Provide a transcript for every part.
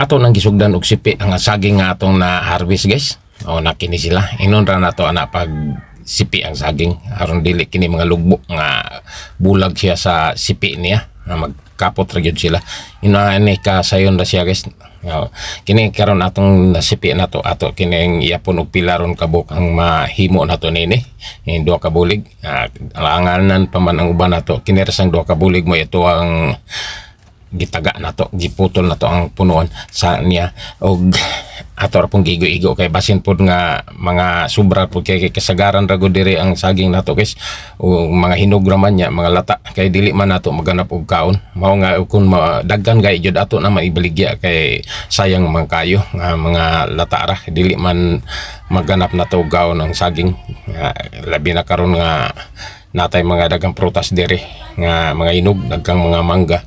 ato nang gisugdan og sipi ang saging nga atong na harvest guys. O nakini sila. Inon ra nato ana pag sipi ang saging. Aron dili kini mga lugbo nga bulag siya sa sipi niya. Nga magkapot ra gyud sila. Ina ni ka sayon ra siya guys. O, kini karon atong nasipi nato ato kining iapon og pilaron kabuk ang mahimo nato nini. In duha ka bulig. Ah, alanganan pa man ang uban nato kini ra sang duha ka bulig mo ito ang gitaga nato giputol nato ang punuan sa niya. Og ato ra pong gigo-igo kay basin pod nga mga sobra pod kay, kay kasagaran ra gud diri ang saging nato guys. O mga hinograman niya mga lata. Kay dili man nato maganap og kaon. Mao nga kung ma- daghan gay jud ato na maibaligya kay sayang man kayo nga mga lata ra. Dili man maganap nato og kaon ang saging. Nga, labi na karon nga natay mga dagang prutas diri. Nga mga inog dagang mga mangga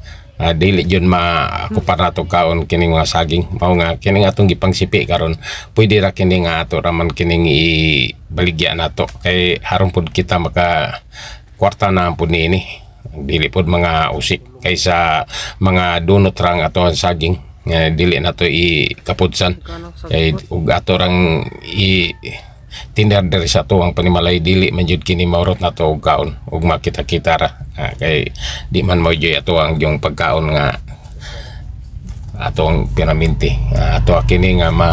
Ah, dili jud maakupar nato kaon kining mga saging. Mao nga kining atong gipangsipi karon. Pwede ra kini nga ato raman kining ibaligya nato kay haron pud kita maka kwarta na pud niini dili pud mga usik kaysa mga dunot rang ato ang saging. Nga dili nato ikapudsan. Kay ug ato rang i tinder diri sa to ang panimalay dili man jud kini maurot na to og kaon ug makita-kita ra. Ah, kay di man mo jud ato ang yung pagkaon nga atong pinaminti Ah, ato kini nga ma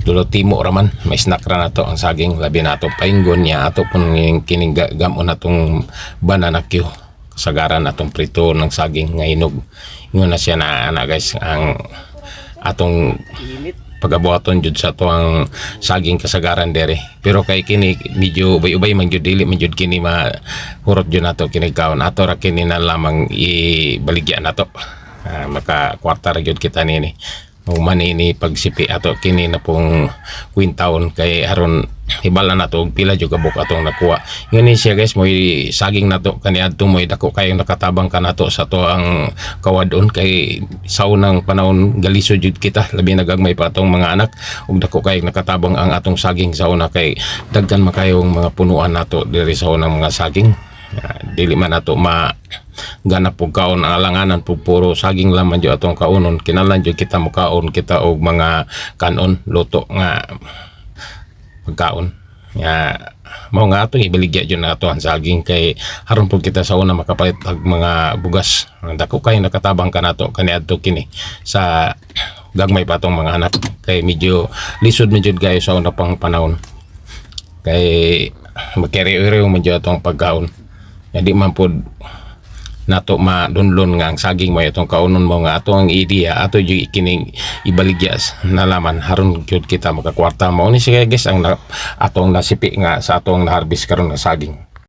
dulo timo raman may snack ra nato ang saging labi nato painggon niya ato pun kining ga- gamon natong banana Q kasagaran atong prito ng saging nga hinog yun na siya na ana guys ang atong pagabuhaton jud sa to ang saging kasagaran dere. Pero kay kini medyo ubay-ubay man jud dili man jud kini ma hurot jud nato kini kaon ato ra kini na lamang ibaligya nato. Ah, maka kwarta ra jud kita nini. Human ini pagsipi ato kini na pong kwintaon kay aron hibala nato og pila jud kabuk atong nakuha. Yun ni siya guys mo saging nato kaniadto mo dako. Kayo nakatabang ka nato sa to ang kawadon kay sa unang panahon galiso jud kita labi nagagmay pa atong mga anak. Ug dako kayo nakatabang ang atong saging sa una kay daggan makayong mga punuan nato diri sa unang mga saging. Ah, dili man nato ma ganap og kaon ang alanganan po puro saging laman jud atong kaunon. Kinalan jud kita mo kaon kita og mga kanon luto nga pagkaon nga mao nga atong ibaligya jud na ang saging kay haron po kita sa una makapalit og mga bugas. Dako kay nakatabang ka nato kaniadto kini sa gagmay pa atong mga anak. Kay medyo lisod jud gayo sa una pang panahon. Kay man jud atong pagkaon. Nga di man pod nato madunlon nga ang saging mo itong kaunon mo nga ato ang idea ato yung ikining ibaligyas nalaman haron gyud kita makakwarta mo ni siya guys ang na, atong nasipi nga sa atong na-harvest karon nga saging